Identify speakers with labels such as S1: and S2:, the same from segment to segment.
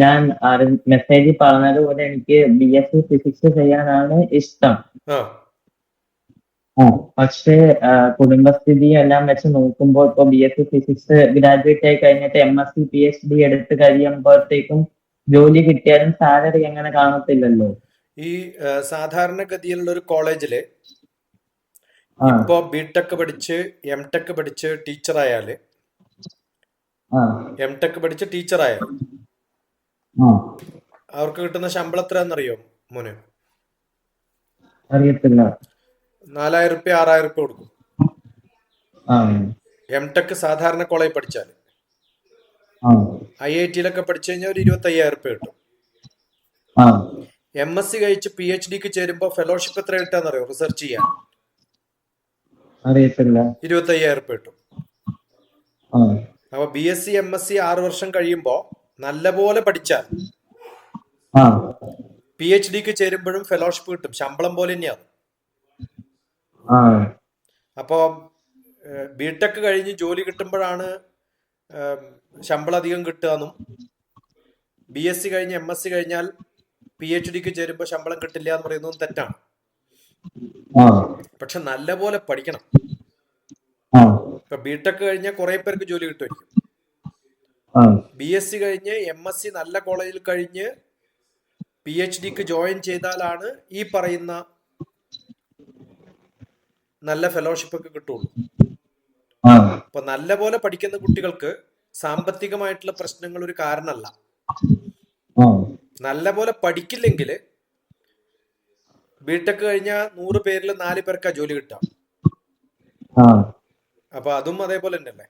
S1: ഞാൻ മെസ്സേജിൽ പറഞ്ഞതുപോലെ എനിക്ക് ബി എസ് സി ഫിസിക്സ് ചെയ്യാനാണ് ഇഷ്ടം. പക്ഷേ കുടുംബസ്ഥിതി എല്ലാം വെച്ച് നോക്കുമ്പോൾ ഇപ്പൊ B S C physics graduate ആയി കഴിഞ്ഞിട്ട് M S C P H D എടുത്ത് കഴിയുമ്പോഴത്തേക്കും ജോലി കിട്ടിയാലും സാലറി അങ്ങനെ കാണത്തില്ലല്ലോ.
S2: ഈ സാധാരണഗതിയിലുള്ള ഒരു
S1: കോളേജിൽ
S2: ഇപ്പോ ബിടെക് പഠിച്ച് എം ടെക് പഠിച്ച്
S1: ടീച്ചറായാൽ
S2: എം ടെക് പഠിച്ച് ടീച്ചർ
S1: ആ
S2: അവർക്ക് കിട്ടുന്ന ശമ്പളം എത്രയാണെന്നറിയോ മോനെ?
S1: അറിയത്തില്ല.
S2: നാലായിരം റുപ്യ ആറായിരം റുപ്യ കൊടുക്കും എം ടെക് സാധാരണ കോളേജ് പഠിച്ചാൽ ഐ ഐ ടിയിലൊക്കെ പഠിച്ചു കഴിഞ്ഞാൽ ഒരു ഇരുപത്തി അയ്യായിരം റുപ്യ കിട്ടും എം എസ് സി കഴിച്ച് പി എച്ച് ഡിക്ക് ചേരുമ്പോൾ ഫെലോഷിപ്പ് എത്ര കിട്ടാന്നറിയോ റിസർച്ച് ചെയ്യാൻ?
S1: അറിയത്തില്ല.
S2: ഇരുപത്തി അയ്യായിരം റുപ്യ കിട്ടും അപ്പൊ B S C M S C ആറ് വർഷം കഴിയുമ്പോൾ നല്ലപോലെ പഠിച്ചാൽ പി എച്ച് ഡിക്ക് ചേരുമ്പോഴും ഫെലോഷിപ്പ് കിട്ടും. ശമ്പളം പോലെ തന്നെയാണ്
S1: ആ.
S2: അപ്പോൾ ബിടെക് കഴിഞ്ഞ് ജോലി കിട്ടുമ്പോഴാണ് ശമ്പളം അധികം കിട്ടുകയെന്നും ബി എസ് സി കഴിഞ്ഞ് എം എസ് സി കഴിഞ്ഞാൽ പി എച്ച് ഡിക്ക് ചേരുമ്പോൾ ശമ്പളം കിട്ടില്ല എന്ന് പറയുന്നതും തെറ്റാണ്. പക്ഷെ നല്ലപോലെ പഠിക്കണം. ഇപ്പൊ ബിടെക് കഴിഞ്ഞാൽ കുറെ പേർക്ക് ജോലി കിട്ടുമായിരിക്കും. ബി എസ് സി കഴിഞ്ഞ് എം എസ് സി നല്ല കോളേജിൽ കഴിഞ്ഞ് പി എച്ച് ഡിക്ക് ജോയിൻ ചെയ്താലാണ് ഈ പറയുന്ന നല്ല ഫെലോഷിപ്പ് ഒക്കെ കിട്ടുള്ളൂ. അപ്പൊ നല്ല പോലെ പഠിക്കുന്ന കുട്ടികൾക്ക് സാമ്പത്തികമായിട്ടുള്ള പ്രശ്നങ്ങൾ ഒരു കാരണമല്ല.
S1: നല്ല
S2: പോലെ പഠിക്കില്ലെങ്കിൽ ബിടെക് കഴിഞ്ഞ നൂറ് പേരിൽ നാല് പേർക്കാ ജോലി കിട്ടാം അപ്പൊ അതും അതേപോലെ തന്നെയല്ലേ?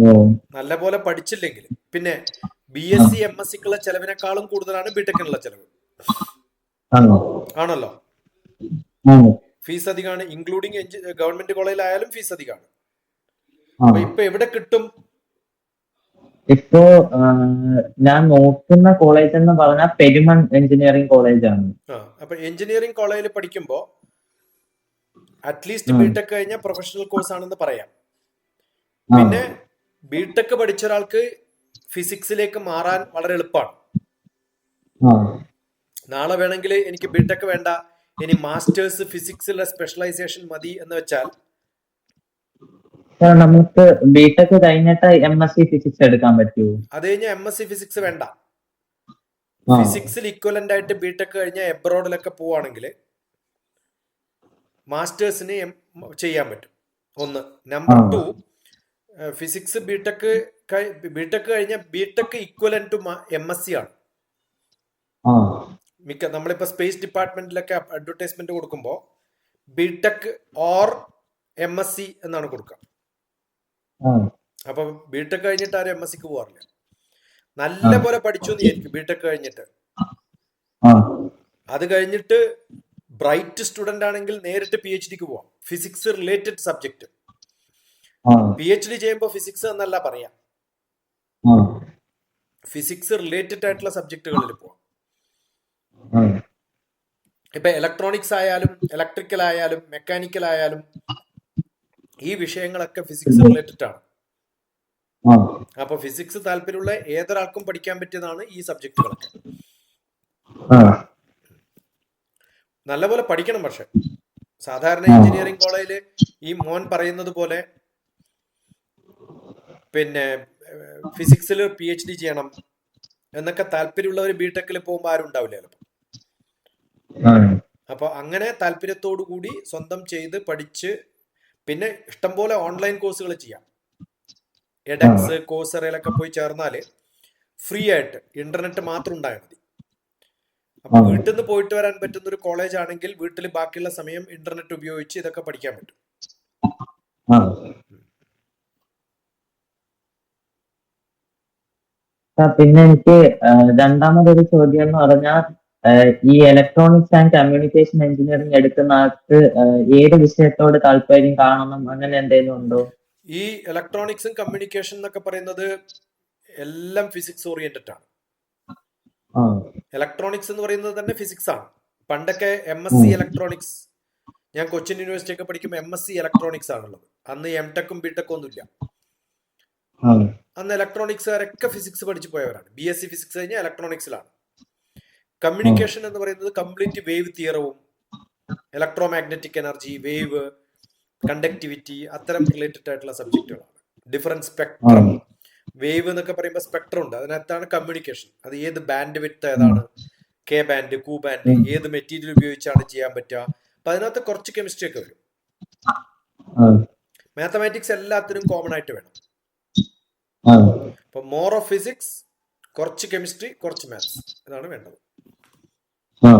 S1: ഓ
S2: നല്ലപോലെ പഠിച്ചില്ലെങ്കിൽ. പിന്നെ B S C M S സിക്കുള്ള ചെലവിനേക്കാളും കൂടുതലാണ് ബിടെക്കിനുള്ള ചെലവ്. ആണല്ലോ?
S1: ആണോ?
S2: ഫീസ് അധികമാണ് ഇൻക്ലൂഡിങ് ഗവൺമെന്റ് കോളേജിലായാലും ഫീസ് അധികമാണ് അപ്പൊ ഇപ്പൊ എവിടെ കിട്ടും?
S1: ഇപ്പോ ഞാൻ നോക്കുന്ന കോളേജ് എന്ന് പറഞ്ഞാൽ പെരുമൺ എഞ്ചിനീയറിംഗ് കോളേജ്
S2: ആണ്. അപ്പൊ എഞ്ചിനീയറിംഗ് കോളേജിൽ പഠിക്കുമ്പോ അറ്റ്ലീസ്റ്റ്. ബിടെക് കഴിഞ്ഞ പ്രൊഫഷണൽ കോഴ്സ് ആണെന്ന് പറയാം. പിന്നെ ബിടെക് പഠിച്ച ഒരാൾക്ക് ഫിസിക്സിലേക്ക് മാറാൻ വളരെ എളുപ്പമാണ് നാളെ വേണമെങ്കിൽ എനിക്ക് ബിടെക് വേണ്ട ഇനി മാസ്റ്റേഴ്സ് ഫിസിക്സിലെ സ്പെഷ്യലൈസേഷൻ മതി എന്ന് വെച്ചാൽ
S1: നമുക്ക് ബിടെക് കഴിഞ്ഞിട്ട് എം എസ് സി ഫിസിക്സ് എടുക്കാൻ പറ്റുമോ
S2: അത് കഴിഞ്ഞാൽ എം എസ് സി ഫിസിക്സ് വേണ്ട. ഫിസിക്സിൽ ഇക്വലന്റ് ആയിട്ട് ബിടെക് കഴിഞ്ഞ എബ്രോഡിലൊക്കെ പോവാണെങ്കിൽ മാസ്റ്റേഴ്സിന് ചെയ്യാൻ പറ്റും. ഒന്ന് number. Two physics B tech B tech കഴിഞ്ഞ B tech equivalent to M S C ആണ്. മിക്ക നമ്മളിപ്പോ സ്പേസ് ഡിപ്പാർട്ട്മെന്റിലൊക്കെ അഡ്വർടൈസ്മെന്റ് കൊടുക്കുമ്പോൾ B tech or M S C എന്നാണ് കൊടുക്കുക അപ്പൊ ബിടെക് കഴിഞ്ഞിട്ട് ആരും എം എസ് സിക്ക് പോകാറില്ല നല്ല പോലെ പഠിച്ചു എന്ന് ബിടെക് കഴിഞ്ഞിട്ട്. അത് കഴിഞ്ഞിട്ട് ബ്രൈറ്റ് സ്റ്റുഡന്റ് ആണെങ്കിൽ നേരിട്ട് പി എച്ച് ഡിക്ക് പോവാം. ഫിസിക്സ് റിലേറ്റഡ് സബ്ജക്ട്
S1: ആ
S2: പി എച്ച് ഡി ചെയ്യുമ്പോൾ ഫിസിക്സ് എന്നല്ല പറയാം. ഫിസിക്സ് റിലേറ്റഡ് ആയിട്ടുള്ള സബ്ജക്റ്റുകളിൽ പോവാം. ഇപ്പൊ ഇലക്ട്രോണിക്സ് ആയാലും ഇലക്ട്രിക്കൽ ആയാലും മെക്കാനിക്കൽ ആയാലും ഈ വിഷയങ്ങളൊക്കെ ഫിസിക്സ് റിലേറ്റഡ് ആണ്. അപ്പൊ ഫിസിക്സ് താല്പര്യമുള്ള ഏതൊരാൾക്കും പഠിക്കാൻ പറ്റിയതാണ് ഈ സബ്ജക്റ്റുകളൊക്കെ നല്ലപോലെ പഠിക്കണം പക്ഷെ. സാധാരണ എഞ്ചിനീയറിംഗ് കോളേജിൽ ഈ മോൻ പറയുന്നത് പോലെ പിന്നെ ഫിസിക്സിൽ പി എച്ച് ഡി ചെയ്യണം എന്നൊക്കെ താല്പര്യമുള്ളവർ ബി ടെക്കിൽ പോകുമ്പോൾ ആരും ഉണ്ടാവില്ല ചിലപ്പോൾ അപ്പൊ അങ്ങനെ താല്പര്യത്തോടു കൂടി സ്വന്തം ചെയ്ത് പഠിച്ച് പിന്നെ ഇഷ്ടംപോലെ ഓൺലൈൻ കോഴ്സുകൾ ചെയ്യാം. എഡക്സ് കോഴ്സറയിലൊക്കെ പോയി ചേർന്നാൽ ഫ്രീ ആയിട്ട് ഇന്റർനെറ്റ് മാത്രം ഉണ്ടായാൽ മതി. അപ്പൊ വീട്ടിൽ നിന്ന് പോയിട്ട് വരാൻ പറ്റുന്ന ഒരു കോളേജ് ആണെങ്കിൽ വീട്ടിൽ ബാക്കിയുള്ള സമയം ഇന്റർനെറ്റ് ഉപയോഗിച്ച് ഇതൊക്കെ പഠിക്കാൻ പറ്റും
S1: ആ സാർ പിന്നെ എനിക്ക് രണ്ടാമതൊരു ചോദ്യം എന്ന് പറഞ്ഞാൽ ഈ ഇലക്ട്രോണിക്സ് ആൻഡ് കമ്മ്യൂണിക്കേഷൻ എഞ്ചിനീയറിംഗ് എടുക്കുന്ന ആൾക്ക് ഏത് വിഷയത്തോട് താല്പര്യം കാണണം? അങ്ങനെ എന്തെങ്കിലും ഉണ്ടോ?
S2: ഈ ഇലക്ട്രോണിക്സും കമ്മ്യൂണിക്കേഷൻ എന്നൊക്കെ പറയുന്നത് എല്ലാം ഫിസിക്സ് ഓറിയന്റഡ് ആണ്. ഇലക്ട്രോണിക്സ് എന്ന് പറയുന്നത് തന്നെ ഫിസിക്സ് ആണ്. പണ്ടൊക്കെ എം എസ് സി ഇലക്ട്രോണിക്സ് ഞാൻ കൊച്ചിൻ യൂണിവേഴ്സിറ്റി ഒക്കെ പഠിക്കുമ്പോൾ എം എസ് സി ഇലക്ട്രോണിക്സ് ആണുള്ളത്. അന്ന് എം ടെക്കും ബി ടെക്കും ഒന്നുമില്ല. അന്ന് ഇലക്ട്രോണിക്സുകാരൊക്കെ ഫിസിക്സ് പഠിച്ചു പോയവരാണ്. ബി എസ് സി ഫിസിക്സ് കഴിഞ്ഞാൽ ഇലക്ട്രോണിക്സിലാണ് കമ്മ്യൂണിക്കേഷൻ എന്ന് പറയുന്നത് കംപ്ലീറ്റ് വേവ് തിയറവും electro magnetic energy wave conductivity അത്തരം റിലേറ്റഡ് ആയിട്ടുള്ള സബ്ജക്റ്റുകളാണ് ഡിഫറെന്റ് സ്പെക്ട്രം വേവ് എന്നൊക്കെ പറയുമ്പോൾ സ്പെക്ട്രം ഉണ്ട്. അതിനകത്താണ് കമ്മ്യൂണിക്കേഷൻ അത് ഏത് ബാൻഡ് വിത്ത് ഏതാണ് കെ ബാൻഡ് കൂ ബാൻഡ് ഏത് മെറ്റീരിയൽ ഉപയോഗിച്ചാണ് ചെയ്യാൻ പറ്റുക? അപ്പൊ അതിനകത്ത് കുറച്ച് കെമിസ്ട്രി ഒക്കെ വരും. മാത്തമാറ്റിക്സ് എല്ലാത്തിനും കോമൺ ആയിട്ട് വേണം. അപ്പൊ മോർ ഓഫ് ഫിസിക്സ് കുറച്ച് കെമിസ്ട്രി കുറച്ച് മാത്സ് ഇതാണ് വേണ്ടത്.
S1: ആ.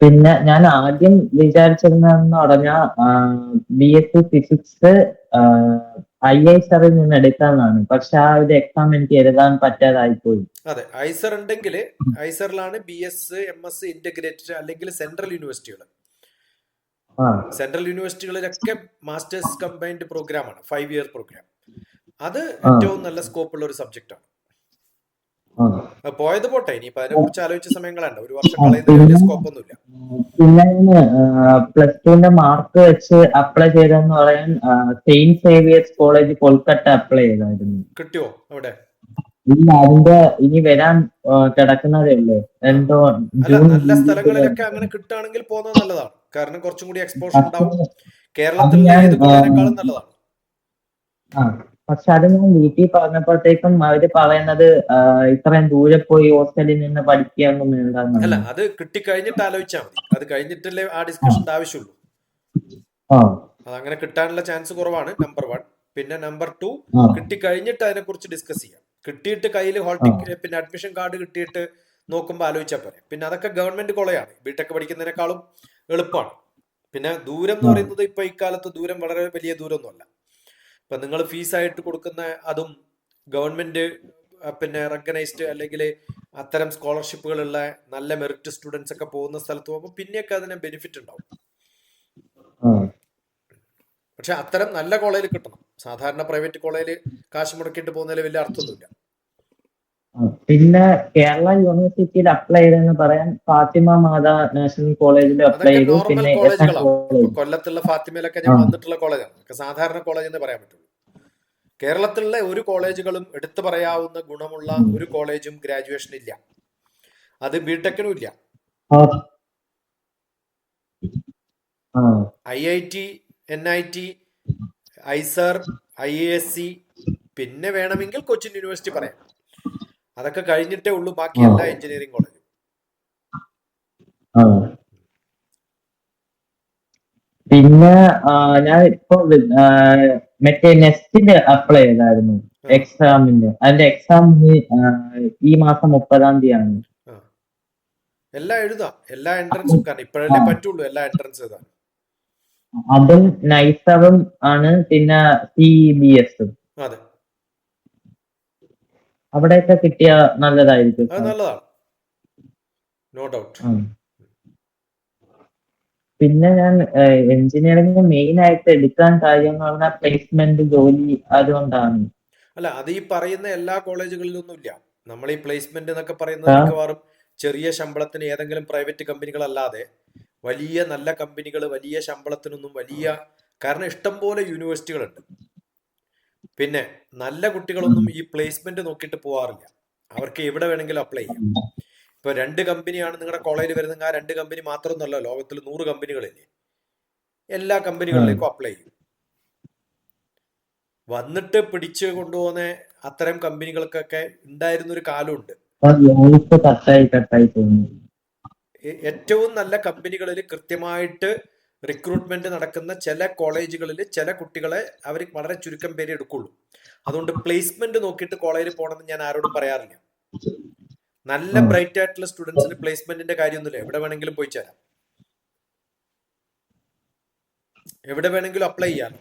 S1: പിന്നെ ഞാൻ ആദ്യം വിചാരിച്ചിരുന്നതെന്ന് പറഞ്ഞാൽ B S C physics I I ആറിൽ നിന്ന് എടുക്കാന്നാണ് പക്ഷെ ആ ഒരു എക്സാം എനിക്ക് എഴുതാൻ പറ്റാതായി പോയി
S2: അതെ ഐസർ ഉണ്ടെങ്കിൽ ഐസറിലാണ് B S M S integrated അല്ലെങ്കിൽ സെൻട്രൽ യൂണിവേഴ്സിറ്റികൾ സെൻട്രൽ യൂണിവേഴ്സിറ്റികളിലൊക്കെ മാസ്റ്റേഴ്സ് കമ്പൈൻഡ് പ്രോഗ്രാം ആണ് ഫൈവ് ഇയർ പ്രോഗ്രാം. അത് ഏറ്റവും നല്ല സ്കോപ്പ് ഉള്ള ഒരു സബ്ജക്റ്റ് ആണ് പോയത് പോട്ടെ ഇനിയിപ്പോ അതിനെ കുറിച്ച് ആലോചിച്ച സമയങ്ങളുണ്ട് ഒരു വർഷം കളയുന്നതിൽ വലിയ സ്കോപ്പ് ഒന്നുമില്ല
S1: പിന്നെ പ്ലസ് ടുവിന്റെ മാർക്ക് വെച്ച് അപ്ലൈ ചെയ്തെന്ന് പറയാൻ Saint Xavier's college Kolkata apply ചെയ്തായിരുന്നു.
S2: കിട്ടിയോ അവിടെ?
S1: ഇല്ല അതിന്റെ ഇനി വരാൻ കിടക്കുന്നതേ ഉള്ളൂ. എന്തോ ജൂൺ
S2: നല്ല സ്ഥലങ്ങളിലൊക്കെ അങ്ങനെ കിട്ടുകയാണെങ്കിൽ പോകുന്നത് നല്ലതാണ്. കാരണം കുറച്ചും കൂടി എക്സ്പോഷർ ഉണ്ടാവും. കേരളത്തിൽ നല്ലതാണ്.
S1: ആ പക്ഷെ അത് ഞാൻ വീട്ടിൽ പറഞ്ഞപ്പോഴത്തേക്കും അവർ പറയുന്നത് ഇത്രയും ദൂരെ പോയി ഹോസ്റ്റലിൽ നിന്ന് പഠിക്കുകയൊന്നും
S2: അല്ല
S1: വേണ്ടെന്നാണ്.
S2: അത് കിട്ടിക്കഴിഞ്ഞിട്ട് ആലോചിച്ചാൽ മതി. അത് കഴിഞ്ഞിട്ടല്ലേ ആ ഡിസ്കഷൻ ആവശ്യമുള്ളൂ അത് അങ്ങനെ കിട്ടാനുള്ള ചാൻസ് കുറവാണ് നമ്പർ വൺ പിന്നെ നമ്പർ ടു കിട്ടിക്കഴിഞ്ഞിട്ട് അതിനെ കുറിച്ച് ഡിസ്കസ് ചെയ്യാം. കിട്ടിയിട്ട് കയ്യിൽ ഹോൾ ടിക്കറ്റ് പിന്നെ അഡ്മിഷൻ കാർഡ് കിട്ടിയിട്ട് നോക്കുമ്പോൾ ആലോചിച്ചാൽ പോരെ. പിന്നെ അതൊക്കെ ഗവൺമെന്റ് കോളേജാണ് ബിടെക് പഠിക്കുന്നതിനേക്കാളും എളുപ്പമാണ് പിന്നെ ദൂരം എന്ന് പറയുന്നത് ഇപ്പൊ ഇക്കാലത്ത് ദൂരം വളരെ വലിയ ദൂരമൊന്നുമല്ല. ഇപ്പൊ നിങ്ങൾ ഫീസായിട്ട് കൊടുക്കുന്ന അതും ഗവൺമെന്റ് പിന്നെ റെക്കഗ്നൈസ്ഡ് അല്ലെങ്കിൽ അത്തരം സ്കോളർഷിപ്പുകളുള്ള നല്ല മെറിറ്റ് സ്റ്റുഡൻസ് ഒക്കെ പോകുന്ന സ്ഥലത്ത് പോകുമ്പോൾ പിന്നെയൊക്കെ അതിന് ബെനിഫിറ്റ് ഉണ്ടാവും. പക്ഷെ അത്തരം നല്ല കോളേജിൽ കിട്ടണം. സാധാരണ പ്രൈവറ്റ് കോളേജിൽ കാശ് മുടക്കിയിട്ട് പോകുന്നതിൽ വലിയ അർത്ഥമൊന്നുമില്ല.
S1: പിന്നെ കേരള യൂണിവേഴ്സിറ്റിയിൽ അപ്ലൈ ചെയ്തെന്ന് പറയാൻ ഫാത്തിമ മാതാ നാഷണൽ കോളേജിൽ അപ്ലൈ ചെയ്തു. പിന്നെ
S2: കൊല്ലത്തുള്ള ഫാത്തിമയിലൊക്കെ ഞാൻ വന്നിട്ടുള്ള കോളേജാണ്. സാധാരണ കോളേജ് എന്ന് പറയാൻ പറ്റുള്ളൂ. കേരളത്തിലുള്ള ഒരു കോളേജുകളും എടുത്തു പറയാവുന്ന ഗുണമുള്ള ഒരു കോളേജും ഗ്രാജുവേഷൻ ഇല്ല. അത് ബിടെക്കിനും ഇല്ല. I I T N I T IISER I S C പിന്നെ വേണമെങ്കിൽ കൊച്ചിൻ യൂണിവേഴ്സിറ്റി പറയാം. അതൊക്കെ കഴിഞ്ഞിട്ടേ ഉള്ളൂ ബാക്കി. എല്ലാ എഞ്ചിനീയറിംഗ് കോളേജും.
S1: പിന്നെ ഞാൻ ഇപ്പൊ മറ്റേ നെസ്റ്റിന്റെ അപ്ലൈ ചെയ്തായിരുന്നു എക്സാമിന്റെ അതിന്റെ എക്സാം ഈ മാസം മുപ്പതാം തീയതിയാണ്.
S2: ആണ് എല്ലാം എഴുതാം. എല്ലാ എൻട്രൻസും കാരണം ഇപ്പോഴല്ലേ പറ്റുള്ളൂ എല്ലാ എൻട്രൻസ് എഴുതാൻ.
S1: അതും നൈസറും ആണ് പിന്നെ സി ബി എസും അവിടെയൊക്കെ കിട്ടിയ നല്ലതായിരിക്കും
S2: നല്ലതാണ്. നോ ഡൗട്ട്
S1: പിന്നെ ഞാൻ എഞ്ചിനീയറിംഗ് മെയിൻ ആയിട്ട് എടുക്കാൻ കാര്യം എന്ന് പറഞ്ഞാൽ പ്ലേസ്മെന്റ് ജോലി അതുകൊണ്ടാണ്.
S2: അല്ല അത് ഈ പറയുന്ന എല്ലാ കോളേജുകളിലൊന്നും ഇല്ല നമ്മൾ ഈ പ്ലേസ്മെന്റ് എന്നൊക്കെ പറയുന്നത്. മിക്കവാറും ചെറിയ ശമ്പളത്തിന് ഏതെങ്കിലും പ്രൈവറ്റ് കമ്പനികളല്ലാതെ വലിയ നല്ല കമ്പനികൾ വലിയ ശമ്പളത്തിനൊന്നും വലിയ കാരണം ഇഷ്ടം പോലെ യൂണിവേഴ്സിറ്റികളുണ്ട്. പിന്നെ നല്ല കുട്ടികളൊന്നും ഈ പ്ലേസ്മെന്റ് നോക്കിയിട്ട് പോവാറില്ല. അവർക്ക് എവിടെ വേണമെങ്കിലും അപ്ലൈ ചെയ്യാം. ഇപ്പൊ രണ്ട് കമ്പനിയാണ് നിങ്ങളുടെ കോളേജിൽ വരുന്നത് ആ രണ്ട് കമ്പനി മാത്രമൊന്നുമല്ല ലോകത്തിൽ നൂറ് കമ്പനികളില്ലേ? എല്ലാ കമ്പനികളിലേക്കും അപ്ലൈ ചെയ്യും. വന്നിട്ട് പിടിച്ച് കൊണ്ടുപോകുന്ന അത്തരം കമ്പനികൾക്കൊക്കെ ഉണ്ടായിരുന്ന ഒരു കാലമുണ്ട് ഏറ്റവും നല്ല കമ്പനികളിൽ കൃത്യമായിട്ട് റിക്രൂട്ട്മെന്റ് നടക്കുന്ന ചില കോളേജുകളിൽ ചില കുട്ടികളെ അവർ വളരെ ചുരുക്കം പേര് എടുക്കുള്ളൂ. അതുകൊണ്ട് പ്ലേസ്മെന്റ് നോക്കിയിട്ട് കോളേജിൽ പോകണമെന്ന് ഞാൻ ആരോടും പറയാറില്ല. നല്ല ബ്രൈറ്റ് ആയിട്ടുള്ള സ്റ്റുഡൻസിന് പ്ലേസ്മെന്റിന്റെ കാര്യമൊന്നുമില്ല. എവിടെ വേണമെങ്കിലും പോയി ചേരാം. എവിടെ വേണമെങ്കിലും അപ്ലൈ ചെയ്യാം.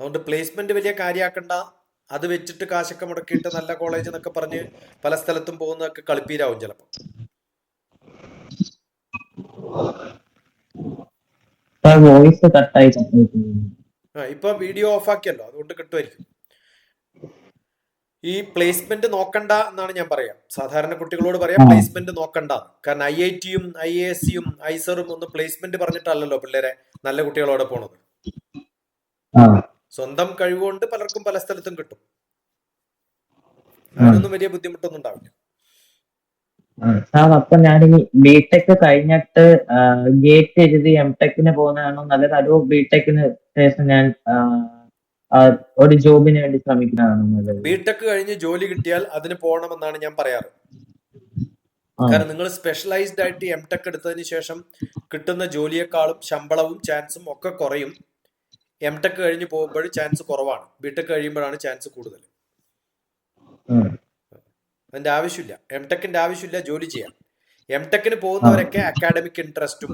S2: അതുകൊണ്ട് പ്ലേസ്മെന്റ് വലിയ കാര്യമാക്കണ്ട അത് വെച്ചിട്ട് കാശൊക്കെ മുടക്കിയിട്ട് നല്ല കോളേജ് എന്നൊക്കെ പറഞ്ഞ് പല സ്ഥലത്തും പോകുന്നതൊക്കെ കളിപ്പീരാവും ചിലപ്പോൾ
S1: കട്ടായി
S2: ആ ഇപ്പൊ വീഡിയോ ഓഫ് ആക്കിയല്ലോ അതുകൊണ്ട് കിട്ടുമായിരിക്കും. ഈ പ്ലേസ്മെന്റ് നോക്കണ്ട എന്നാണ് ഞാൻ പറയാം. സാധാരണ കുട്ടികളോട് പറയാം പ്ലേസ്മെന്റ് നോക്കണ്ട. കാരണം ഐ ഐ ടിയും ഐ എ സിയും ഐസറും ഒന്നും പ്ലേസ്മെന്റ് പറഞ്ഞിട്ടല്ലല്ലോ പിള്ളേരെ നല്ല കുട്ടികളോടെ പോണത്. സ്വന്തം കഴിവുകൊണ്ട് പലർക്കും പല സ്ഥലത്തും കിട്ടും. അതിനൊന്നും വലിയ ബുദ്ധിമുട്ടൊന്നും ഉണ്ടാവില്ല.
S1: സാർ അപ്പൊ ഞാൻ ബിടെക് കഴിഞ്ഞിട്ട് ഗേറ്റ് എഴുതി എം ടെക്കിന് പോകുന്നതാണോ നല്ലത്? അതോ ബിടെക്കിന് ശേഷം ഞാൻ ഒരു ജോബിന് വേണ്ടി ശ്രമിക്കുന്നതാണോ നല്ലത്?
S2: ബിടെക് കഴിഞ്ഞ് ജോലി കിട്ടിയാൽ അതിന് പോകണമെന്നാണ് ഞാൻ പറയാറ്. കാരണം നിങ്ങൾ സ്പെഷ്യലൈസ്ഡ് ആയിട്ട് എം ടെക് എടുത്തതിന് ശേഷം കിട്ടുന്ന ജോലിയെക്കാളും ശമ്പളവും ചാൻസും ഒക്കെ കുറയും. എം ടെക് കഴിഞ്ഞ് പോകുമ്പോൾ ചാൻസ് കുറവാണ്. ബിടെക് കഴിയുമ്പോഴാണ് ചാൻസ് കൂടുതൽ അതിന്റെ ആവശ്യമില്ല. എം ടെക്കിന്റെ ആവശ്യമില്ല ജോലി ചെയ്യാൻ എം ടെക്കിന് പോകുന്നവരൊക്കെ അക്കാഡമിക് ഇൻട്രസ്റ്റും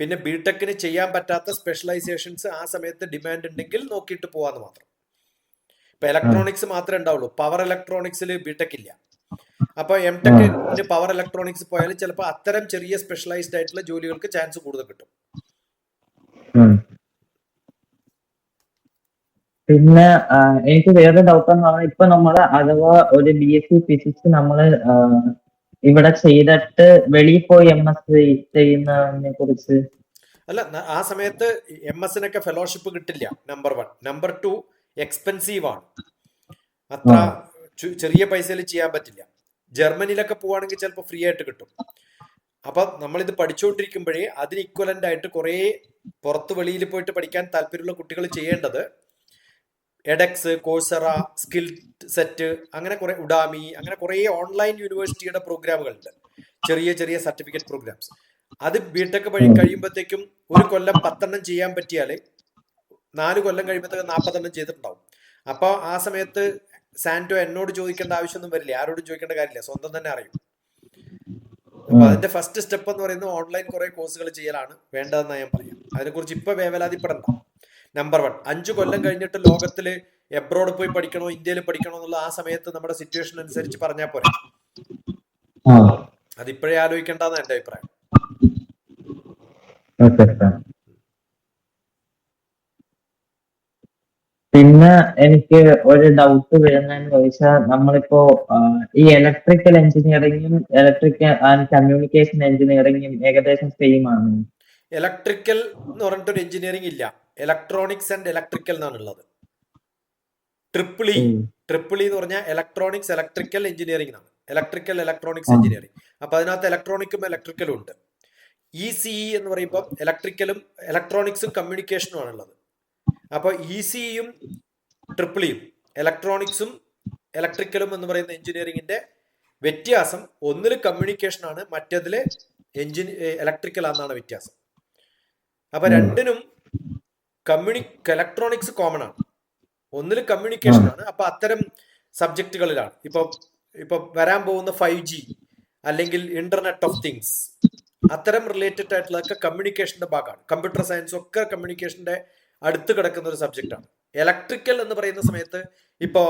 S2: പിന്നെ ബി ടെക്കിന് ചെയ്യാൻ പറ്റാത്ത സ്പെഷ്യലൈസേഷൻസ് ആ സമയത്ത് ഡിമാൻഡ് ഉണ്ടെങ്കിൽ നോക്കിയിട്ട് പോവാന്ന് മാത്രം. ഇപ്പൊ ഇലക്ട്രോണിക്സ് മാത്രമേ ഉണ്ടാവുള്ളൂ. പവർ ഇലക്ട്രോണിക്സിൽ ബി ടെക് ഇല്ല. അപ്പൊ എം ടെക്കിന് പവർ ഇലക്ട്രോണിക്സ് പോയാൽ ചിലപ്പോൾ അത്തരം ചെറിയ സ്പെഷ്യലൈസ്ഡ് ആയിട്ടുള്ള ജോലികൾക്ക് ചാൻസ് കൂടുതൽ കിട്ടും.
S1: പിന്നെ എനിക്ക് വേറെ ഡൗട്ട് എന്ന് പറഞ്ഞാൽ ഇപ്പൊ നമ്മൾ അഥവാ ഒരു ബി എസ് സി ഫിസിക്സ് നമ്മൾ ഇവിടെ ചെയ്തിട്ട് വെളിയിൽ പോയി എം എസ് ചെയ്യുന്നതിനെ കുറിച്ച്.
S2: അല്ല ആ സമയത്ത് എം എസിനൊക്കെ ഫെലോഷിപ്പ് കിട്ടില്ല number one number two expensive ആണ്. അത്ര ചെറിയ പൈസയിൽ ചെയ്യാൻ പറ്റില്ല. ജർമ്മനിയിലൊക്കെ പോവാണെങ്കിൽ ചിലപ്പോൾ ഫ്രീ ആയിട്ട് കിട്ടും. അപ്പൊ നമ്മളിത് പഠിച്ചുകൊണ്ടിരിക്കുമ്പോഴേ അതിന് ഇക്വലന്റ് ആയിട്ട് കുറേ പുറത്ത് വെളിയിൽ പോയിട്ട് പഠിക്കാൻ താല്പര്യമുള്ള കുട്ടികൾ ചെയ്യേണ്ടത് എഡെക്സ് കോഴ്സറ സ്കിൽ സെറ്റ് അങ്ങനെ കുറെ ഉഡാമി അങ്ങനെ കുറെ ഓൺലൈൻ യൂണിവേഴ്സിറ്റിയുടെ പ്രോഗ്രാമുകളുണ്ട് ചെറിയ ചെറിയ സർട്ടിഫിക്കറ്റ് പ്രോഗ്രാംസ് അത് ബിടെക് വഴി കഴിയുമ്പോഴത്തേക്കും ഒരു കൊല്ലം പത്തെണ്ണം ചെയ്യാൻ പറ്റിയാൽ നാല് കൊല്ലം കഴിയുമ്പോഴത്തേക്കും നാൽപ്പത്തെണ്ണം ചെയ്തിട്ടുണ്ടാവും. അപ്പോൾ ആ സമയത്ത് സാന്റോ എന്നോട് ചോദിക്കേണ്ട ആവശ്യമൊന്നും വരില്ല. ആരോടും ചോദിക്കേണ്ട കാര്യമില്ല. സ്വന്തം തന്നെ അറിയും. അപ്പൊ അതിന്റെ ഫസ്റ്റ് സ്റ്റെപ്പ് എന്ന് പറയുന്നത് ഓൺലൈൻ കുറെ കോഴ്സുകൾ ചെയ്യലാണ് വേണ്ടതെന്ന് ഞാൻ പറയാം. അതിനെക്കുറിച്ച് ഇപ്പൊ വേവലാതിപ്പെടണ്ട. നമ്പർ വൺ അഞ്ചു കൊല്ലം കഴിഞ്ഞിട്ട് ലോകത്തിൽ എബ്രോഡ് പോയി പഠിക്കണോ ഇന്ത്യയിൽ പഠിക്കണോ എന്നുള്ള ആ സമയത്ത് നമ്മുടെ സിറ്റുവേഷൻ അനുസരിച്ച് പറഞ്ഞാൽ പോരെ. അതിപ്പോഴേ ആലോചിക്കേണ്ടെന്ന് എന്റെ അഭിപ്രായം.
S1: പിന്നെ എനിക്ക് ഒരു ഡൗട്ട് വരുന്നതെന്ന് ചോദിച്ചാൽ നമ്മളിപ്പോ ഈ ഇലക്ട്രിക്കൽ എഞ്ചിനീയറിംഗും ഇലക്ട്രിക്കൽ ആൻഡ് കമ്മ്യൂണിക്കേഷൻ എഞ്ചിനീയറിംഗും ഏകദേശം സെയിം ആണ്.
S2: ഇലക്ട്രിക്കൽ എന്ന് പറഞ്ഞിട്ടൊരു എഞ്ചിനീയറിംഗ് ഇല്ല. ഇലക്ട്രോണിക്സ് ആൻഡ് ഇലക്ട്രിക്കൽ എന്നാണ് ഉള്ളത്. ട്രിപ്പിൾ ഇ ട്രിപ്പിൾ ഇ എന്ന് പറഞ്ഞാൽ ഇലക്ട്രോണിക്സ് ഇലക്ട്രിക്കൽ എഞ്ചിനീയറിംഗ് ആണ് ഇലക്ട്രിക്കൽ ഇലക്ട്രോണിക്സ് എഞ്ചിനീയറിംഗ് അപ്പൊ അതിനകത്ത് ഇലക്ട്രോണിക്കും ഇലക്ട്രിക്കലും ഉണ്ട്. ഇ സി ഇ എന്ന് പറയുമ്പോൾ ഇലക്ട്രിക്കലും ഇലക്ട്രോണിക്സും കമ്മ്യൂണിക്കേഷനും ആണുള്ളത് അപ്പോൾ ഇ സിയും ട്രിപ്പിൾ ഇയും ഇലക്ട്രോണിക്സും ഇലക്ട്രിക്കലും എന്ന് പറയുന്ന എഞ്ചിനീയറിംഗിന്റെ വ്യത്യാസം ഒന്നിൽ കമ്മ്യൂണിക്കേഷൻ ആണ് മറ്റേതിൽ എഞ്ചിൻ ഇലക്ട്രിക്കൽ ആണെന്നാണ് വ്യത്യാസം. അപ്പൊ രണ്ടിനും കമ്മ്യൂണി ഇലക്ട്രോണിക്സ് കോമൺ ആണ്. ഒന്നിൽ കമ്മ്യൂണിക്കേഷൻ ആണ്. അപ്പൊ അത്തരം സബ്ജക്റ്റുകളിലാണ് ഇപ്പൊ ഇപ്പൊ വരാൻ പോകുന്ന ഫൈവ് ജി അല്ലെങ്കിൽ ഇന്റർനെറ്റ് ഓഫ് തിങ്സ് അത്തരം റിലേറ്റഡ് ആയിട്ടുള്ളതൊക്കെ കമ്മ്യൂണിക്കേഷന്റെ ഭാഗമാണ്. കമ്പ്യൂട്ടർ സയൻസ് ഒക്കെ കമ്മ്യൂണിക്കേഷന്റെ അടുത്ത് കിടക്കുന്ന ഒരു സബ്ജക്റ്റാണ് ആണ്. ഇലക്ട്രിക്കൽ എന്ന് പറയുന്ന സമയത്ത് ഇപ്പോ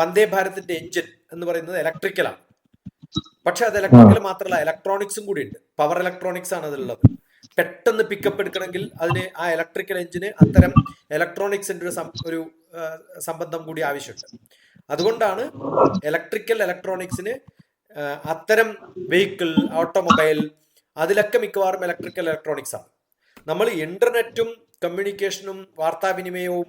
S2: വന്ദേ ഭാരതിന്റെ എഞ്ചിൻ എന്ന് പറയുന്നത് ഇലക്ട്രിക്കലാണ് പക്ഷെ അത് ഇലക്ട്രിക്കൽ മാത്രമല്ല ഇലക്ട്രോണിക്സും കൂടി ഉണ്ട് പവർ ഇലക്ട്രോണിക്സ് ആണ് അതിലുള്ളത്. പെട്ടെന്ന് പിക്കപ്പ് എടുക്കണമെങ്കിൽ അതിന് ആ ഇലക്ട്രിക്കൽ എഞ്ചിന് അത്തരം ഇലക്ട്രോണിക്സിന്റെ ഒരു ഒരു സംബന്ധം കൂടി ആവശ്യമുണ്ട്. അതുകൊണ്ടാണ് ഇലക്ട്രിക്കൽ ഇലക്ട്രോണിക്സിന് അത്തരം വെഹിക്കിൾ ഓട്ടോമൊബൈൽ അതിലൊക്കെ മിക്കവാറും ഇലക്ട്രിക്കൽ ഇലക്ട്രോണിക്സ് ആണ്. നമ്മൾ ഇന്റർനെറ്റും കമ്മ്യൂണിക്കേഷനും വാർത്താവിനിമയവും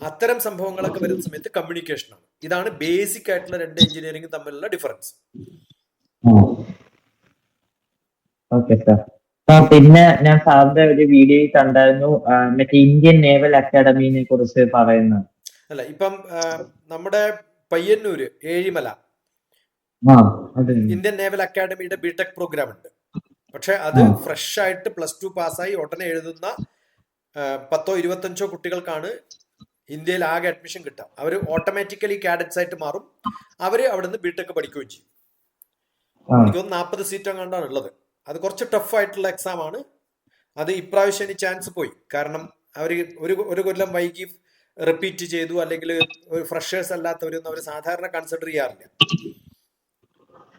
S2: അത്തരം സംഭവങ്ങളൊക്കെ വരുന്ന സമയത്ത് കമ്മ്യൂണിക്കേഷനാണ് ഇതാണ് ബേസിക് ആയിട്ടുള്ള രണ്ട് എഞ്ചിനീയറിംഗും തമ്മിലുള്ള ഡിഫറൻസ്
S1: ഓക്കെ സാർ ആ പിന്നെ ഞാൻ സാറിന്റെ ഒരു വീഡിയോയിൽ കണ്ടായിരുന്നു മറ്റേ ഇന്ത്യൻ നേവൽ അക്കാഡമിനെ കുറിച്ച് പറയുന്നത്.
S2: അല്ല ഇപ്പം നമ്മുടെ പയ്യന്നൂര് ഏഴിമല. ഇന്ത്യൻ നേവൽ അക്കാദമിയുടെ ബിടെക് പ്രോഗ്രാം ഉണ്ട്. പക്ഷെ അത് ഫ്രഷ് ആയിട്ട് പ്ലസ് ടു പാസ്സായി ഉടനെ എഴുതുന്ന പത്തോ ഇരുപത്തഞ്ചോ കുട്ടികൾക്കാണ് ഇന്ത്യയിൽ ആകെ അഡ്മിഷൻ കിട്ടുക. അവർ ഓട്ടോമാറ്റിക്കലി കാഡറ്റ്സ് ആയിട്ട് മാറും. അവർ നിന്ന് ബിടെക് പഠിക്കുകയും ചെയ്യും. എനിക്ക് തോന്നുന്നു നാൽപ്പത് സീറ്റ് അങ്ങാണ്ടാണ് ഉള്ളത്. അത് കുറച്ച് ടഫായിട്ടുള്ള എക്സാം ആണ്. അത് ഇപ്രാവശ്യം ഇനി ചാൻസ് പോയി. കാരണം അവർ ഒരു ഒരു കൊല്ലം വൈകി റിപ്പീറ്റ് ചെയ്തു. അല്ലെങ്കിൽ ഒരു ഫ്രഷേഴ്സ് അല്ലാത്തവരൊന്നും അവർ സാധാരണ കൺസിഡർ ചെയ്യാറില്ല.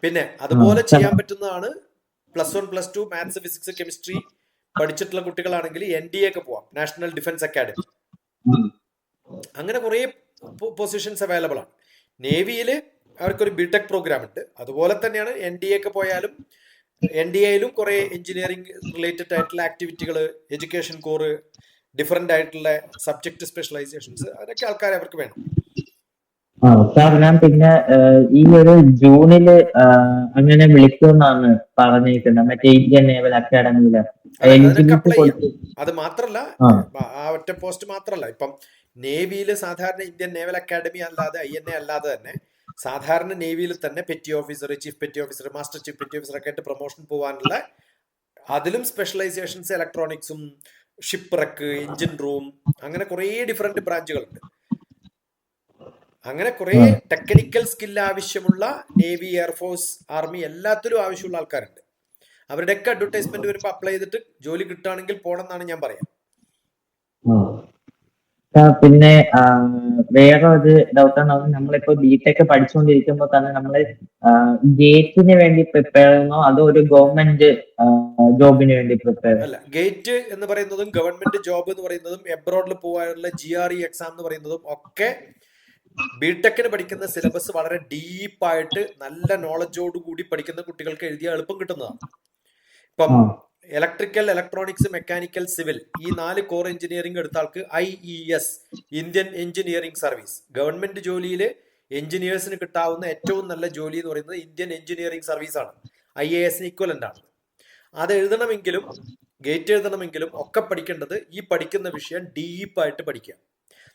S2: പിന്നെ അതുപോലെ ചെയ്യാൻ പറ്റുന്നതാണ് plus one plus two maths physics chemistry പഠിച്ചിട്ടുള്ള കുട്ടികളാണെങ്കിൽ എൻ ഡി എ ഒക്കെ പോവാം. നാഷണൽ ഡിഫൻസ് അക്കാഡമി അങ്ങനെ കുറേ പൊസിഷൻസ് അവൈലബിൾ ആണ്. നേവിയിൽ അവർക്കൊരു ബിടെക് പ്രോഗ്രാം ഉണ്ട്. അതുപോലെ തന്നെയാണ് എൻ ഡി ഒക്കെ പോയാലും എൻ ഡി എയിലും കുറെ എഞ്ചിനീയറിംഗ് റിലേറ്റഡ് ആയിട്ടുള്ള ആക്ടിവിറ്റികൾ എഡ്യൂക്കേഷൻ കോറ് ഡിഫറെന്റ് ആയിട്ടുള്ള സബ്ജക്ട് സ്പെഷ്യലൈസേഷൻസ് അതൊക്കെ ആൾക്കാർ അവർക്ക് വേണം.
S1: സാർ ഞാൻ പിന്നെ ഈ ഒരു ജൂണിൽ അങ്ങനെ വിളിക്കുമെന്നാണ് പറഞ്ഞിരിക്കുന്നത്. മറ്റേ ഇന്ത്യൻ നേവൽ അക്കാഡമിയിൽ
S2: അതെ, മാത്രല്ല
S1: ആ.
S2: ഒറ്റ പോസ്റ്റ് മാത്രല്ല. ഇപ്പം നേവിയിൽ സാധാരണ ഇന്ത്യൻ നേവൽ അക്കാഡമി അല്ലാതെ ഐ എൻ എ അല്ലാതെ തന്നെ സാധാരണ നേവിയിൽ തന്നെ petty officer chief petty officer master chief petty officer ഒക്കെ ആയിട്ട് പ്രൊമോഷൻ പോകാനുള്ള അതിലും സ്പെഷ്യലൈസേഷൻസ് ഇലക്ട്രോണിക്സും ഷിപ്പ് റക്ക് എഞ്ചിൻ റൂം അങ്ങനെ കുറേ ഡിഫറെന്റ് ബ്രാഞ്ചുകളുണ്ട് അങ്ങനെ കുറേ ടെക്നിക്കൽ സ്കിൽ ആവശ്യമുള്ള നേവി എയർഫോഴ്സ് ആർമി എല്ലാത്തിലും ആവശ്യമുള്ള ആൾക്കാരുണ്ട്. അവരുടെയൊക്കെ അഡ്വർടൈസ്മെന്റ് വരുമ്പോൾ അപ്ലൈ ചെയ്തിട്ട് ജോലി കിട്ടുകയാണെങ്കിൽ പോണെന്നാണ് എന്നാണ് ഞാൻ പറയാം.
S1: പിന്നെ വേറെ ഒരു ഡൗട്ട് ആണ് നമ്മളിപ്പോ ബിടെക് പഠിച്ചുകൊണ്ടിരിക്കുമ്പോൾ തന്നെ നമ്മൾ ഗേറ്റിന് വേണ്ടി പ്രിപ്പയർ ചെയ്യുന്നോ? അതോ ഒരു ഗവൺമെന്റ് ജോബിന് വേണ്ടി പ്രിപ്പയർ
S2: അല്ല ഗേറ്റ് എന്ന് പറയുന്നതും ഗവൺമെന്റ് ജോബ് എന്ന് പറയുന്നതും എബ്രോഡിൽ പോകാനുള്ള ജി ആർ ഇ എക്സാം എന്ന് പറയുന്നതും ഒക്കെ ബിടെക്കിന് പഠിക്കുന്ന സിലബസ് വളരെ ഡീപ്പായിട്ട് നല്ല നോളജോട് കൂടി പഠിക്കുന്ന കുട്ടികൾക്ക് എഴുതിയ എളുപ്പം കിട്ടുന്നതാണ്. ഇപ്പം ഇലക്ട്രിക്കൽ ഇലക്ട്രോണിക്സ് മെക്കാനിക്കൽ സിവിൽ ഈ നാല് കോർ എഞ്ചിനീയറിംഗ് എടുത്ത ആൾക്ക് I E S Indian engineering service government ജോലിയിൽ എഞ്ചിനീയേഴ്സിന് കിട്ടാവുന്ന ഏറ്റവും നല്ല ജോലി എന്ന് പറയുന്നത് ഇന്ത്യൻ എഞ്ചിനീയറിംഗ് സർവീസ് ആണ്. ഐ എ എസിന് ഇക്വലന്റ് ആണ്. അത് എഴുതണമെങ്കിലും ഗേറ്റ് എഴുതണമെങ്കിലും ഒക്കെ പഠിക്കേണ്ടത് ഈ പഠിക്കുന്ന വിഷയം ഡീപ്പായിട്ട് പഠിക്കുക.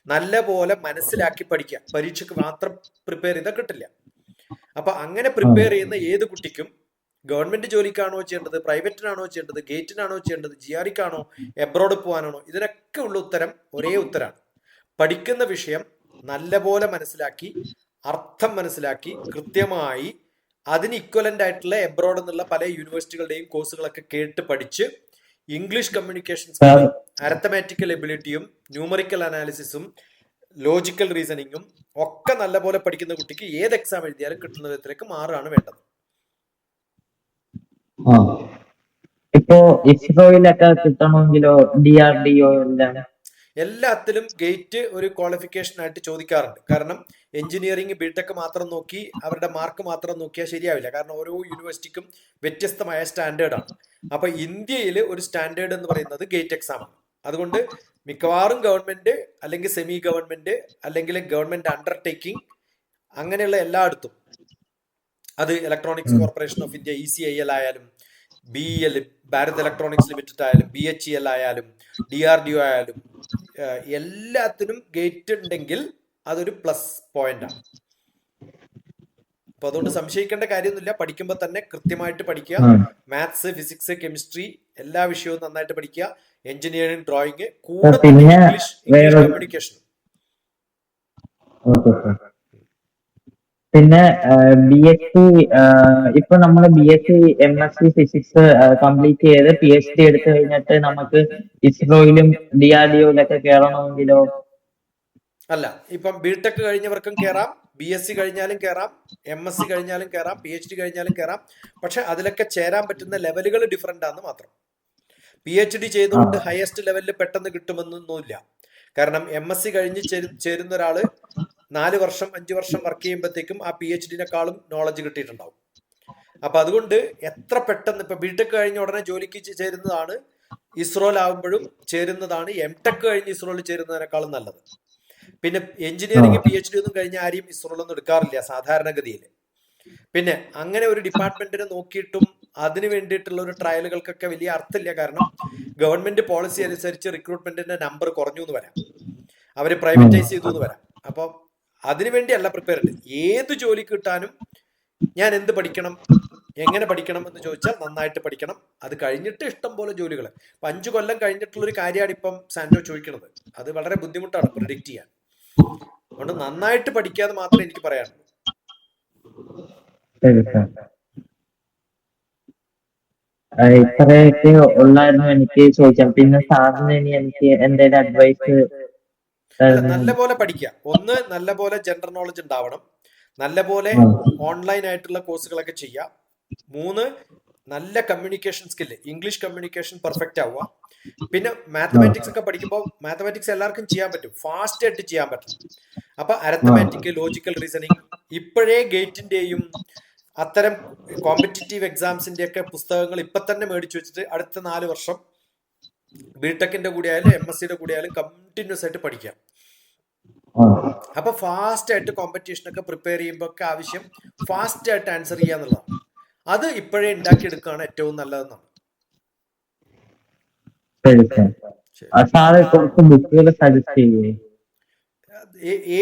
S2: നല്ല പോലെ മനസ്സിലാക്കി പഠിക്കുക. പരീക്ഷയ്ക്ക് മാത്രം പ്രിപ്പയർ ചെയ്താൽ കിട്ടില്ല. അപ്പൊ അങ്ങനെ പ്രിപ്പയർ ചെയ്യുന്ന ഏത് കുട്ടിക്കും ഗവൺമെന്റ് ജോലിക്കാണോ ചെയ്യേണ്ടത് പ്രൈവറ്റിനാണോ ചെയ്യേണ്ടത് ഗേറ്റിനാണോ ചെയ്യേണ്ടത് ജി ആറിക്കാണോ എബ്രോഡ് പോകാനാണോ? ഇതിനൊക്കെ ഉള്ള ഉത്തരം ഒരേ ഉത്തരാണ്. പഠിക്കുന്ന വിഷയം നല്ലപോലെ മനസ്സിലാക്കി അർത്ഥം മനസ്സിലാക്കി കൃത്യമായി അതിന് ഇക്വലന്റ് ആയിട്ടുള്ള എബ്രോഡ് എന്നുള്ള പല യൂണിവേഴ്സിറ്റികളുടെയും കോഴ്സുകളൊക്കെ കേട്ട് പഠിച്ച് ഇംഗ്ലീഷ് കമ്മ്യൂണിക്കേഷൻ അരത്തമാറ്റിക്കൽ എബിലിറ്റിയും ന്യൂമറിക്കൽ അനാലിസിസും ലോജിക്കൽ റീസണിങ്ങും ഒക്കെ നല്ലപോലെ പഠിക്കുന്ന കുട്ടിക്ക് ഏത് എക്സാം എഴുതിയാലും കിട്ടുന്ന വിധത്തിലേക്ക് മാറുകയാണ് വേണ്ടത്.
S1: ഇപ്പോ ഇസ്രോയിലൊക്കെ കിട്ടണമെങ്കിലോ ഡി ആർ ഡി ഒ
S2: എല്ലാത്തിലും ഗേറ്റ് ഒരു ക്വാളിഫിക്കേഷൻ ആയിട്ട് ചോദിക്കാറുണ്ട്. കാരണം എഞ്ചിനീയറിംഗ് ബിടെക് മാത്രം നോക്കി അവരുടെ മാർക്ക് മാത്രം നോക്കിയാൽ ശരിയാവില്ല. കാരണം ഓരോ യൂണിവേഴ്സിറ്റിക്കും വ്യത്യസ്തമായ സ്റ്റാൻഡേർഡാണ് അപ്പൊ ഇന്ത്യയിൽ ഒരു സ്റ്റാൻഡേർഡ് എന്ന് പറയുന്നത് ഗേറ്റ് എക്സാം ആണ്. അതുകൊണ്ട് മിക്കവാറും ഗവൺമെന്റ് അല്ലെങ്കിൽ സെമി ഗവൺമെന്റ് അല്ലെങ്കിൽ ഗവൺമെന്റ് അണ്ടർടേക്കിംഗ് അങ്ങനെയുള്ള എല്ലായിടത്തും അത് electronics corporation of India E C I L ആയാലും B E L Bharat electronics limited ആയാലും ബി എച്ച് ഇ എൽ ആയാലും ഡി ആർ ഡി ഒ ആയാലും എല്ലാത്തിനും ഗേറ്റ് ഉണ്ടെങ്കിൽ അതൊരു പ്ലസ് പോയിന്റ് ആണ്. അപ്പൊ അതുകൊണ്ട് സംശയിക്കേണ്ട കാര്യമൊന്നുമില്ല. പഠിക്കുമ്പോൾ തന്നെ കൃത്യമായിട്ട് പഠിക്കുക. മാത്സ് ഫിസിക്സ് കെമിസ്ട്രി എല്ലാ വിഷയവും നന്നായിട്ട് പഠിക്കുക. എഞ്ചിനീയറിംഗ് ഡ്രോയിങ്
S1: കൂടുതൽ
S2: കൂടെ ഇംഗ്ലീഷ് കമ്മ്യൂണിക്കേഷൻ
S1: പിന്നെ ബി എസ് സി ഇപ്പൊ നമ്മൾ B S C M S C physics complete ചെയ്ത് പി എച്ച് ഡി എടുത്തു കഴിഞ്ഞിട്ട് നമുക്ക് ഇസ്രോയിലും ഡി ആർ ഡി ഒക്കെ കയറണമെങ്കിലോ
S2: അല്ല ഇപ്പം ബിടെക് കഴിഞ്ഞവർക്കും കേറാം ബി എസ് സി കഴിഞ്ഞാലും കേറാം എം എസ് സി കഴിഞ്ഞാലും കേറാം പി എച്ച് ഡി കഴിഞ്ഞാലും കേറാം. പക്ഷെ അതിലൊക്കെ ചേരാൻ പറ്റുന്ന ലെവലുകൾ ഡിഫറെന്റ് ആണെന്ന് മാത്രം. പി എച്ച് ഡി ചെയ്തുകൊണ്ട് ഹയസ്റ്റ് ലെവലിൽ പെട്ടെന്ന് കിട്ടുമെന്നൊന്നുമില്ല. കാരണം എം എസ് സി കഴിഞ്ഞ് ചേരുന്ന ഒരാൾ നാല് വർഷം അഞ്ച് വർഷം വർക്ക് ചെയ്യുമ്പോഴത്തേക്കും ആ പി എച്ച് ഡിനെക്കാളും നോളജ് കിട്ടിയിട്ടുണ്ടാവും. അപ്പൊ അതുകൊണ്ട് എത്ര പെട്ടെന്ന് ഇപ്പൊ ബിടെക് കഴിഞ്ഞ ഉടനെ ജോലിക്ക് ചേരുന്നതാണ് ഇസ്രോയിലാവുമ്പോഴും ചേരുന്നതാണ് എം ടെക് കഴിഞ്ഞ് ഇസ്രോയിൽ ചേരുന്നതിനേക്കാളും നല്ലത്. പിന്നെ എഞ്ചിനീയറിംഗ് പി എച്ച് ഡി ഒന്നും കഴിഞ്ഞ ആരെയും ഇസ്രോയിലൊന്നും എടുക്കാറില്ല സാധാരണഗതിയിൽ. പിന്നെ അങ്ങനെ ഒരു ഡിപ്പാർട്ട്മെന്റിനെ നോക്കിയിട്ടും അതിന് വേണ്ടിയിട്ടുള്ള ഒരു ട്രയലുകൾക്കൊക്കെ വലിയ അർത്ഥമില്ല. കാരണം ഗവൺമെന്റ് പോളിസി അനുസരിച്ച് റിക്രൂട്ട്മെന്റിന്റെ നമ്പർ കുറഞ്ഞു എന്ന് വരാം. അവർ
S1: ആ
S2: പ്രൈവറ്റൈസ് ചെയ്തു എന്ന് വരാം. അപ്പോൾ അതിനുവേണ്ടിയല്ല പ്രിപ്പയർ ഏത് ജോലി കിട്ടാനും ഞാൻ എന്ത് പഠിക്കണം എങ്ങനെ പഠിക്കണം എന്ന് ചോദിച്ചാൽ നന്നായിട്ട് പഠിക്കണം. അത് കഴിഞ്ഞിട്ട് ഇഷ്ടം പോലെ ജോലികൾ അപ്പൊ അഞ്ചു കൊല്ലം കഴിഞ്ഞിട്ടുള്ള ഒരു കാര്യമാണ് ഇപ്പം സാൻഡോ ചോദിക്കുന്നത്. അത് വളരെ ബുദ്ധിമുട്ടാണ് പ്രിഡിക്റ്റ് ചെയ്യാൻ. അതുകൊണ്ട് നന്നായിട്ട് പഠിക്കാതെ മാത്രമേ എനിക്ക് പറയാനുള്ളൂ.
S1: ഇത്രയൊക്കെ ഉള്ളായിരുന്നു എനിക്ക് ചോദിക്കാം പിന്നെ സാറിന് എനിക്ക് എന്തെങ്കിലും അഡ്വൈസ്
S2: നല്ല പോലെ പഠിക്കുക. ഒന്ന് നല്ല പോലെ ജനറൽ നോളജ് ഉണ്ടാവണം. നല്ല പോലെ ഓൺലൈൻ ആയിട്ടുള്ള കോഴ്സുകളൊക്കെ ചെയ്യാം മൂന്ന് നല്ല communication skill English communication perfect ആവുക. പിന്നെ മാത്തമാറ്റിക്സ് ഒക്കെ പഠിക്കുമ്പോൾ മാത്തമാറ്റിക്സ് എല്ലാവർക്കും ചെയ്യാൻ പറ്റും. ഫാസ്റ്റ് ആയിട്ട് ചെയ്യാൻ പറ്റും. അപ്പൊ അരത്തമാറ്റിക് ലോജിക്കൽ റീസണിങ് ഇപ്പോഴേ ഗേറ്റിന്റെയും അത്തരം കോമ്പറ്റിറ്റീവ് എക്സാംസിന്റെ ഒക്കെ പുസ്തകങ്ങൾ ഇപ്പൊ തന്നെ മേടിച്ചു വെച്ചിട്ട് അടുത്ത നാല് വർഷം ബിടെക്കിന്റെ കൂടെ ആയാലും എം എസ് സിയുടെ കൂടെ ആയാലും കണ്ടിന്യൂസ് ആയിട്ട് പഠിക്കാം. അപ്പൊ ഫാസ്റ്റ് ആയിട്ട് കോമ്പറ്റീഷൻ ഒക്കെ പ്രിപ്പയർ ചെയ്യുമ്പോൾ ഒക്കെ ആവശ്യം ഫാസ്റ്റ് ആയിട്ട് ആൻസർ ചെയ്യുക എന്നുള്ളതാണ്. അത് ഇപ്പോഴേ ഉണ്ടാക്കിയെടുക്കുകയാണ് ഏറ്റവും നല്ലതെന്നാണ്.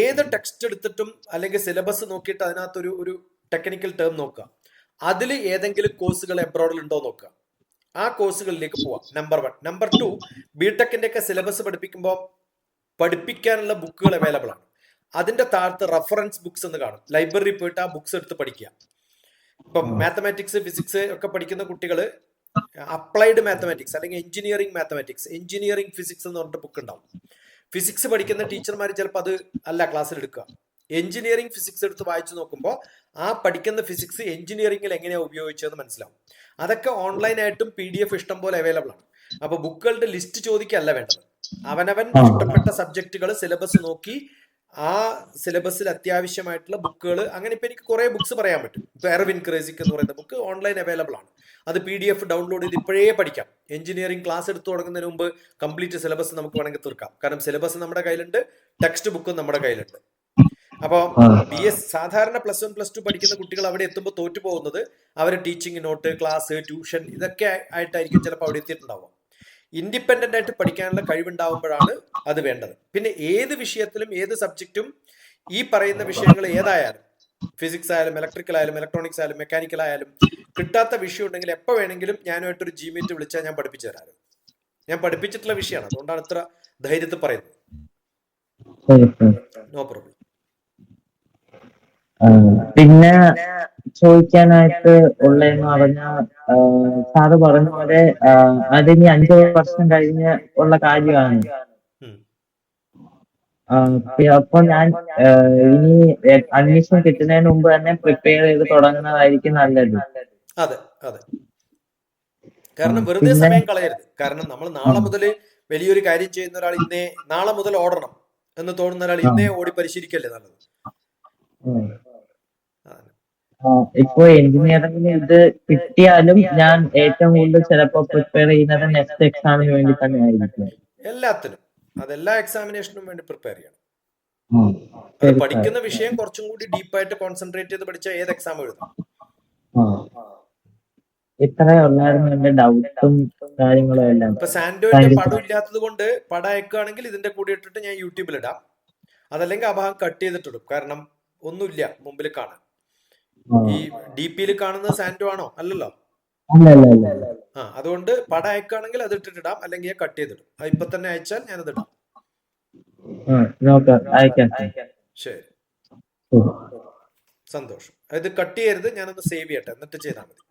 S2: ഏത് ടെക്സ്റ്റ് എടുത്തിട്ടും അല്ലെങ്കിൽ സിലബസ് നോക്കിയിട്ട് അതിനകത്തൊരു ഒരു ടെക്നിക്കൽ ടേം നോക്കുക. അതിൽ ഏതെങ്കിലും കോഴ്സുകൾ എബ്രോഡിൽ ഉണ്ടോ നോക്കുക. ആ കോഴ്സുകളിലേക്ക് പോവാം. നമ്പർ വൺ നമ്പർ ടു ബിടെക്കിന്റെ ഒക്കെ സിലബസ് പഠിപ്പിക്കുമ്പോൾ പഠിപ്പിക്കാനുള്ള ബുക്കുകൾ അവൈലബിൾ ആണ്. അതിന്റെ താഴത്ത് റഫറൻസ് ബുക്സ് എന്ന് കാണും. ലൈബ്രറി പോയിട്ട് ആ ബുക്സ് എടുത്ത് പഠിക്കുക. ഇപ്പം മാത്തമാറ്റിക്സ് ഫിസിക്സ് ഒക്കെ പഠിക്കുന്ന കുട്ടികൾ അപ്ലൈഡ് മാത്തമാറ്റിക്സ് അല്ലെങ്കിൽ എഞ്ചിനീയറിംഗ് മാത്തമാറ്റിക്സ് എഞ്ചിനീയറിംഗ് ഫിസിക്സ് എന്ന് പറഞ്ഞിട്ട് ബുക്ക് ഉണ്ടാവും. ഫിസിക്സ് പഠിക്കുന്ന ടീച്ചർമാർ ചിലപ്പോൾ അത് അല്ല ക്ലാസ്സിൽ എടുക്കുക. എഞ്ചിനീയറിംഗ് ഫിസിക്സ് എടുത്ത് വായിച്ചു നോക്കുമ്പോൾ ആ പഠിക്കുന്ന ഫിസിക്സ് എഞ്ചിനീയറിംഗിൽ എങ്ങനെയാണ് ഉപയോഗിച്ചതെന്ന് മനസ്സിലാവും. അതൊക്കെ ഓൺലൈനായിട്ടും പി ഡി എഫ് ഇഷ്ടം പോലെ അവൈലബിൾ ആണ്. അപ്പൊ ബുക്കുകളുടെ ലിസ്റ്റ് ചോദിക്കല്ല വേണ്ടത്. അവനവൻ. ഇഷ്ടപ്പെട്ട സബ്ജക്റ്റുകൾ സിലബസ് നോക്കി ആ സിലബസിൽ അത്യാവശ്യമായിട്ടുള്ള ബുക്കുകൾ അങ്ങനെ ഇപ്പൊ എനിക്ക് കുറെ ബുക്സ് പറയാൻ പറ്റും. ഇപ്പൊ എർവിൻ ക്രേസിക് എന്ന് പറയുന്ന ബുക്ക് ഓൺലൈൻ അവൈലബിൾ ആണ്. അത് പി ഡി എഫ് ഡൗൺലോഡ് ചെയ്ത് ഇപ്പോഴേ പഠിക്കാം. എഞ്ചിനീയറിംഗ് ക്ലാസ് എടുത്തു തുടങ്ങുന്നതിന് മുമ്പ് കംപ്ലീറ്റ് സിലബസ് നമുക്ക് വേണമെങ്കിൽ തീർക്കാം. കാരണം സിലബസ് നമ്മുടെ കയ്യിലുണ്ട് ടെക്സ്റ്റ് ബുക്കും നമ്മുടെ കയ്യിലുണ്ട്. അപ്പോൾ
S1: ആ.
S2: ബി എസ് സാധാരണ പ്ലസ് വൺ പ്ലസ് ടു പഠിക്കുന്ന കുട്ടികൾ അവിടെ എത്തുമ്പോൾ തോറ്റു പോകുന്നത് അവർ ടീച്ചിങ് നോട്ട് ക്ലാസ് ട്യൂഷൻ ഇതൊക്കെ ആയിട്ടായിരിക്കും ചിലപ്പോൾ അവിടെ എത്തിയിട്ടുണ്ടാവുക. ഇൻഡിപെൻഡന്റ് ആയിട്ട് പഠിക്കാനുള്ള കഴിവുണ്ടാവുമ്പോഴാണ് അത് വേണ്ടത്. പിന്നെ ഏത് വിഷയത്തിലും ഏത് സബ്ജക്റ്റും ഈ പറയുന്ന വിഷയങ്ങൾ ഏതായാലും ഫിസിക്സ് ആയാലും ഇലക്ട്രിക്കൽ ആയാലും ഇലക്ട്രോണിക്സ് ആയാലും മെക്കാനിക്കൽ ആയാലും കിട്ടാത്ത വിഷയം ഉണ്ടെങ്കിൽ എപ്പോൾ വേണമെങ്കിലും ഞാനുമായിട്ടൊരു ജിമീറ്റ് വിളിച്ചാൽ ഞാൻ പഠിപ്പിച്ചു തരാറ്. ഞാൻ പഠിപ്പിച്ചിട്ടുള്ള വിഷയമാണ്. അതുകൊണ്ടാണ് ഇത്ര ധൈര്യത്തിൽ പറയുന്നത്. നോ പ്രോബ്ലം
S1: പിന്നെ ചോദിക്കാനായിട്ട് ഉള്ളതെന്ന് പറഞ്ഞാൽ സാറ് പറഞ്ഞ പോലെ അതിനി അഞ്ച് വർഷം കഴിഞ്ഞ് ഉള്ള കാര്യമാണ്. അപ്പൊ ഞാൻ ഇനി അഡ്മിഷൻ കിട്ടുന്നതിന് മുമ്പ് തന്നെ പ്രിപ്പയർ ചെയ്ത് തുടങ്ങുന്നതായിരിക്കും നല്ലത്.
S2: അതെ അതെ. കാരണം വെറുതെ സമയം കളയരുത്. കാരണം നമ്മൾ നാളെ മുതൽ വലിയൊരു കാര്യം ചെയ്യുന്ന ഒരാൾ ഇന്നേ നാളെ മുതൽ ഓടണം എന്ന് തോന്നുന്ന ഒരാൾ ഇന്നേ ഓടി പരിശീലിക്കല്ലേ നല്ലത്?
S1: ഇപ്പൊ എഞ്ചിനീയറിംഗിന് ഇത് കിട്ടിയാലും ഞാൻ ഏറ്റവും കൂടുതൽ ചിലപ്പോ പ്രിപ്പയർ ചെയ്യുന്നത് നെക്സ്റ്റ് എക്സാമിന് വേണ്ടി തന്നെ ആയിരിക്കും
S2: എല്ലാത്തിനും. അതെല്ലാ എക്സാമിനേഷനും വേണ്ടി പ്രിപ്പയർ ചെയ്യണം. അത് പഠിക്കുന്ന വിഷയം കുറച്ചും കൂടി ഡീപ്പായിട്ട് കോൺസെൻട്രേറ്റ് ചെയ്ത് പഠിച്ച ഏത് എക്സാം എഴുതാം.
S1: ആ. ഇത്രേ ഉള്ളായിരുന്നു എന്റെ ഡൗട്ടും കാര്യങ്ങളും എല്ലാം.
S2: ഇപ്പൊ പടം ഇല്ലാത്തത് കൊണ്ട് പടം അയക്കുകയാണെങ്കിൽ ഇതിന്റെ കൂടെ ഇട്ടിട്ട് ഞാൻ യൂട്യൂബിൽ ഇടാം. അതല്ലെങ്കിൽ ആ ഭാഗം കട്ട് ചെയ്തിട്ടിടും. കാരണം ഒന്നുമില്ല മുമ്പിൽ കാണാൻ. ഈ ഡി പിയിൽ കാണുന്നത് സാൻഡോ ആണോ? അല്ലല്ലോ.
S1: അല്ല അല്ല അല്ല അല്ല.
S2: ആ അതുകൊണ്ട് പടം അയക്കുകയാണെങ്കിൽ അത് ഇട്ടിട്ടിടാം. അല്ലെങ്കിൽ ഞാൻ കട്ട് ചെയ്തിടും. അത് ഇപ്പൊ തന്നെ അയച്ചാൽ ഞാനത് ഇടാം.
S1: ശരി.
S2: സന്തോഷം. ഇത് കട്ട് ചെയ്യരുത്. ഞാനൊന്ന് സേവ് ചെയ്യട്ടെ. എന്നിട്ട് ചെയ്താൽ മതി.